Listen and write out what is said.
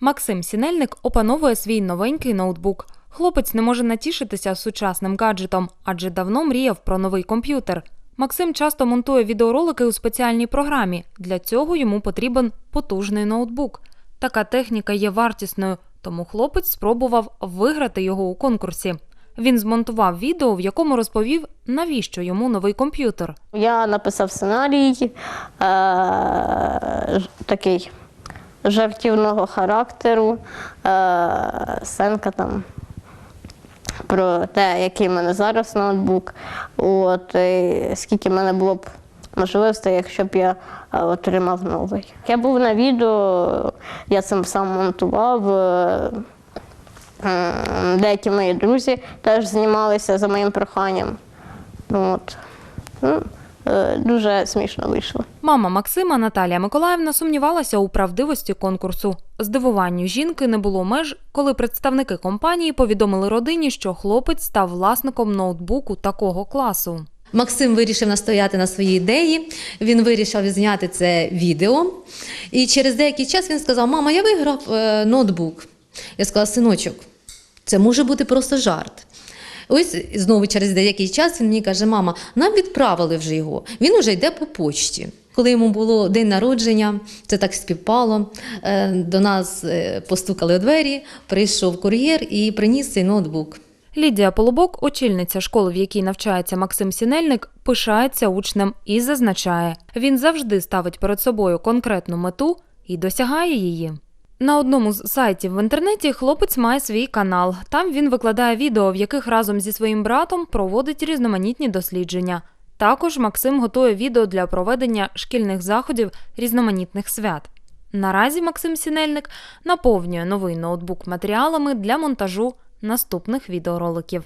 Максим Сінельник опановує свій новенький ноутбук. Хлопець не може натішитися сучасним гаджетом, адже давно мріяв про новий комп'ютер. Максим часто монтує відеоролики у спеціальній програмі. Для цього йому потрібен потужний ноутбук. Така техніка є вартісною, тому хлопець спробував виграти його у конкурсі. Він змонтував відео, в якому розповів, навіщо йому новий комп'ютер. Я написав сценарій е- такий жартівного характеру, е- сценка там про те, який в мене зараз ноутбук, от, і скільки в мене було б можливостей, якщо б я е, отримав новий. Я був на відео, я цим сам монтував. е, Деякі мої друзі теж знімалися за моїм проханням. Ну, От. Е, дуже смішно вийшло. Мама Максима Наталія Миколаївна сумнівалася у правдивості конкурсу. Здивуванню жінки не було меж, коли представники компанії повідомили родині, що хлопець став власником ноутбуку такого класу. Максим вирішив настояти на своїй ідеї. Він вирішив зняти це відео. І через деякий час він сказав: Мама, я виграв е, ноутбук. Я сказала, синочок, це може бути просто жарт. Ось знову через деякий час він мені каже: мама, нам відправили вже його. Він уже йде по почті. Коли йому було день народження, це так співпало. е, До нас е, постукали у двері, прийшов кур'єр і приніс цей ноутбук. Лідія Полубок, очільниця школи, в якій навчається Максим Сінельник, пишається учнем і зазначає, він завжди ставить перед собою конкретну мету і досягає її. На одному з сайтів в інтернеті хлопець має свій канал. Там він викладає відео, в яких разом зі своїм братом проводить різноманітні дослідження. Також Максим готує відео для проведення шкільних заходів різноманітних свят. Наразі Максим Сінельник наповнює новий ноутбук матеріалами для монтажу наступних відеороликів.